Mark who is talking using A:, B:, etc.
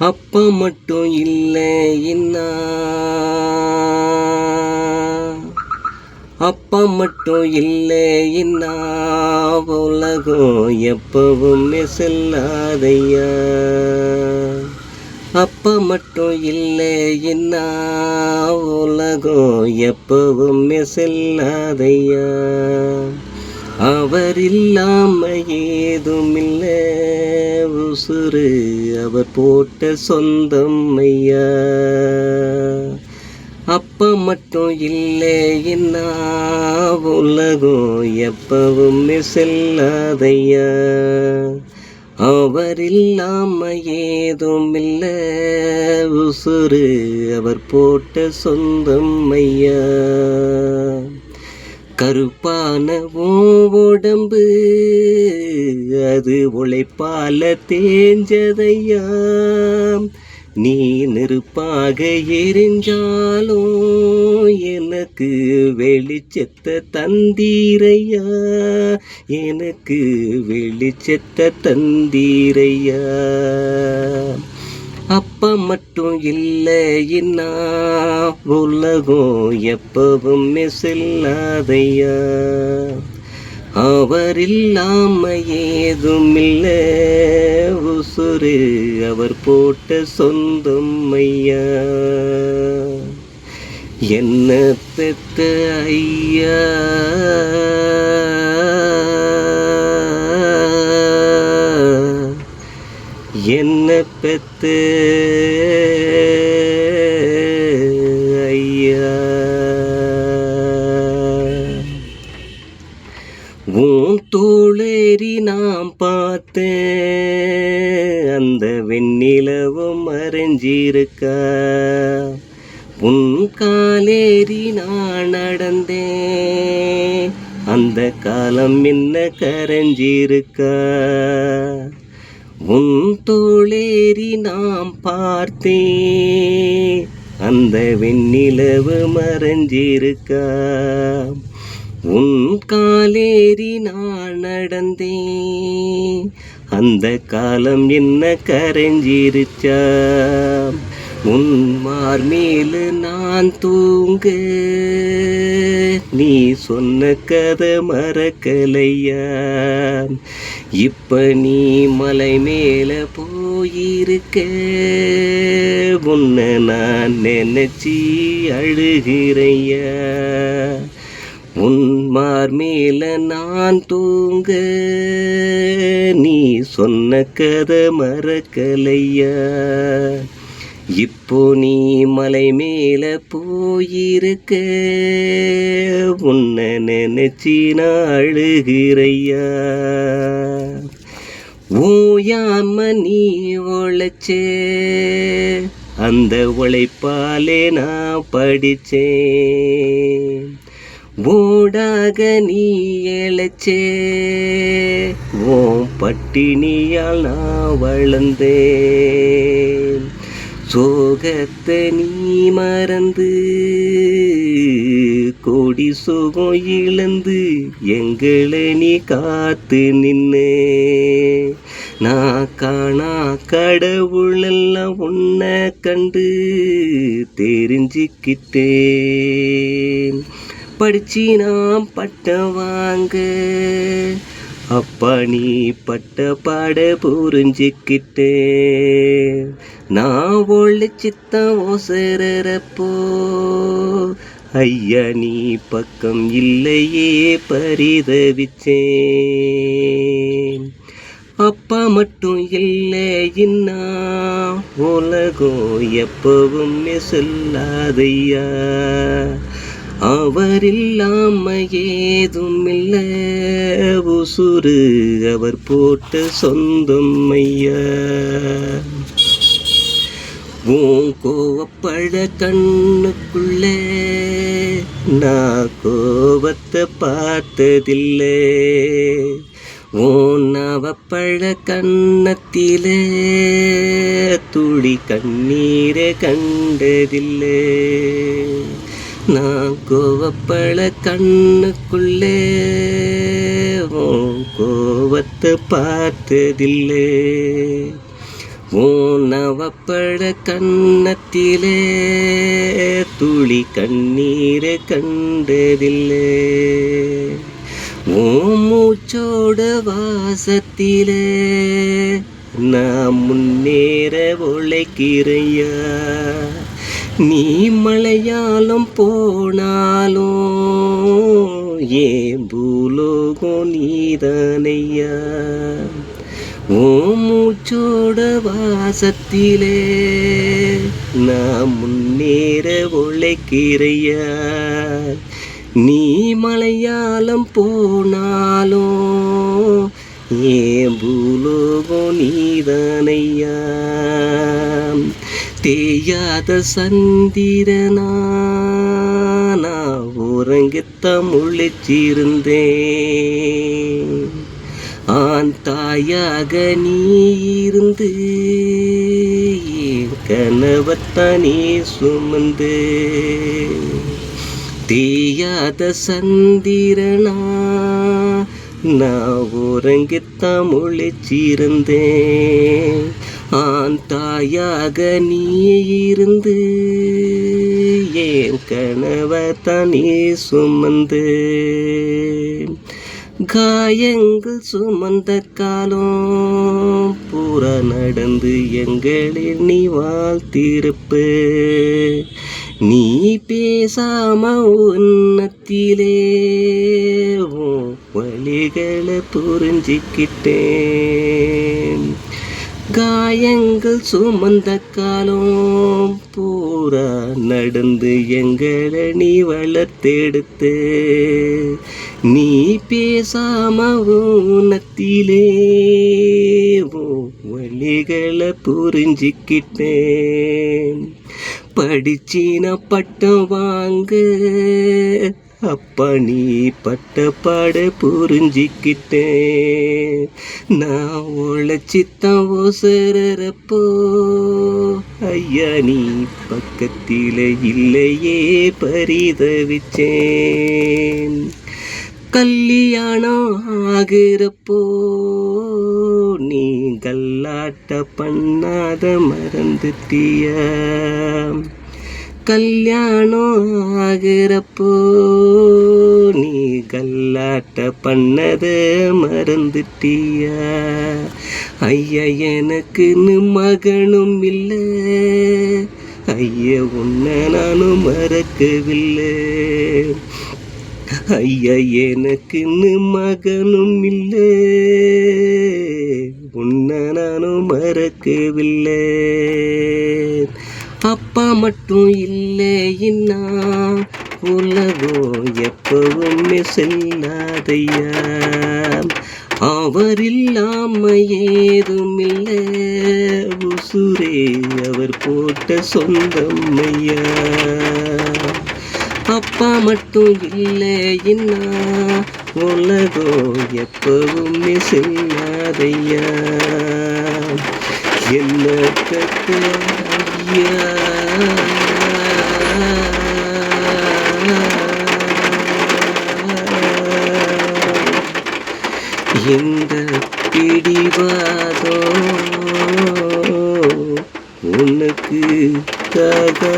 A: அப்பா மட்டும் இல்லை என்ன அப்பம் மட்டும் இல்லை இன்னா உலகம் எப்பவுமே செல்லாதையா அப்பம் மட்டும் இல்லை இன்னா உலகம் எப்பவுமே செல்லாதையா அவர் இல்லாம ஏதும் இல்லை உசுறு அவர் போட்ட சொந்தம் ஐயா. மட்டும் இல்லை என்ன உலகம் எப்பவுமே செல்லாதையா? அவர் இல்லாம ஏதும் இல்லை உசுறு அவர் போட்ட சொந்தம் ஐயா. கருப்பான உடம்பு அது உழைப்பால தேஞ்சதையா? நீ நெருப்பாக எரிஞ்சாலும் எனக்கு வெளிச்சத்தை தந்தீரையா? எனக்கு வெளிச்சத்தை தந்தீரையா? அப்பா மட்டும் இல்லைன்னா உலகம் எப்பவுமே செல்லாதையா? அவர் இல்லாம ஏதும் உசுறு அவர் போட்ட சொந்தம் ஐயா. என்ன பெத்த ஐயா? என்ன பெத்து? நிலவும் மறைஞ்சிருக்கா உன் காலேறி நான் நடந்தேன். அந்த காலம் என்ன கரைஞ்சிருக்க. உன் தோளேறி நாம் பார்த்தேன். அந்த வெண்ணிலவு மறைஞ்சிருக்க. உன் காலேறி நான் நடந்தேன். அந்த காலம் என்ன கரைஞ்சிருச்சா? உன் மார்மேலு நான் தூங்க நீ சொன்ன கதை மறக்கலையா? இப்ப நீ மலை மேல போயிருக்க உன்னை நான் நினைச்சி அழுகிறையா? மார்மேல நான் தூங்க. நீ சொன்ன கதை மறக்கலையா? இப்போ நீ மலை மேல போயிருக்க. உன்னை நினைச்சி நான் அழுகிறையா? ஓயாம நீ உழைச்சே. அந்த உழைப்பாலே நான் படித்தேன் மூடாக நீ எழச்சே. ஓம் பட்டினியால் நான் வளர்ந்தேன். சோகத்தை நீ மறந்து கோடி சுகம் இழந்து எங்களை நீ காத்து நின்னே. நான் காணா கடவுளெல்லாம் உன்னை கண்டு தெரிஞ்சுக்கிட்டே. படிச்சு நான் பட்ட வாங்க. அப்பா நீ பட்ட பாட புரிஞ்சுக்கிட்டே. நான் ஒழிச்சித்தான் ஓசரப்போ ஐயா நீ பக்கம் இல்லையே பரிதவிச்சேன். அப்பா மட்டும் இல்லை இன்னா. உலகம் எப்பவும் சொல்லாதையா அவர் இல்லாம ஏதும் இல்லை உசுறு அவர் போட்ட சொந்தம் ஐயா. உன் கோவப்பட கண்ணுக்குள்ளே நான் கோபத்தை பார்த்ததில்லை. உன் கண்ணத்திலே துளி கண்ணீரை கண்டதில்லை. நான் கோவப்பழ கண்ணுக்குள்ளே உன் கோவத்தை பார்த்ததில்லை. உன் நவப்பழ கன்னத்திலே துளி கண்ணீரை கண்டதில்லை. உன் மூச்சோட வாசத்திலே நான் முன்னேற உழைக்கிறையா நீ மலையாளம் போனாலும் ஏ பூலோகம் நீதானையா? ஓ மூச்சோட வாசத்திலே நான் முன்னேற உழைக்கிறையா? நீ மலையாளம் போனாலும் ஏ பூலோகம் நீதானையா? தேயாத சந்திரனானா உறங்கி தமிழிச்சிருந்தேன் ஆண் தாயாக நீ இருந்து கனவத்தானே சுமந்து தேயாத சந்திரனா நான் உறங்கி தமிழிச்சிருந்தேன் ஆண் தாயாக நீ இருந்து ஏன் என் கனவத்தானே சுமந்து. காயங்கள் சுமந்த காலம் பூரா நடந்து எங்களில் நீ வாழ்த்திருப்பு. நீ பேசாம உன்னத்திலே வழிகளை புரிஞ்சிக்கிட்டேன். காயங்கள் சுமந்த காலம் பூரா நடந்து எங்களை நீ வளர்த்தெடுத்து நீ பேசாம ஊனத்திலே வழிகளை புரிஞ்சிக்கிட்டேன். படிச்சின பட்டம் வாங்க அப்பா நீ பட்ட பாட புரிஞ்சிக்கிட்டேன். நான் உழைச்சித்தான் ஓசரப்போ ஐயா நீ பக்கத்தில இல்லையே பரிதவிச்சேன். கல்யாணம் ஆகிறப்போ நீ கல்லாட்ட பண்ணாத மறந்துட்டியா. கல்யாணம் ஆகிறப்போ நீ கல்லாட்ட பண்ணதை மறந்துட்டியா? ஐயா எனக்குன்னு மகனும் இல்லை. ஐயா உன்னை நானும் மறக்கவில்லை. ஐயா எனக்குன்னு மகனும் இல்லை. உன்னை நானும் மறக்கவில்லை. அப்பா மட்டும் இல்லைன்னா உலகம் எப்பவுமே செல்லாதையா? அவர் இல்லாம ஏதுமில்லை உசுரே அவர் போட்ட சொந்தம் ஐயா அப்பா மட்டும் இல்லைன்னா உலகம் எப்பவுமே செல்லாதையா? என்ன கத்தையா எந்த பிடிவாதோ உனக்கு தகாதையா?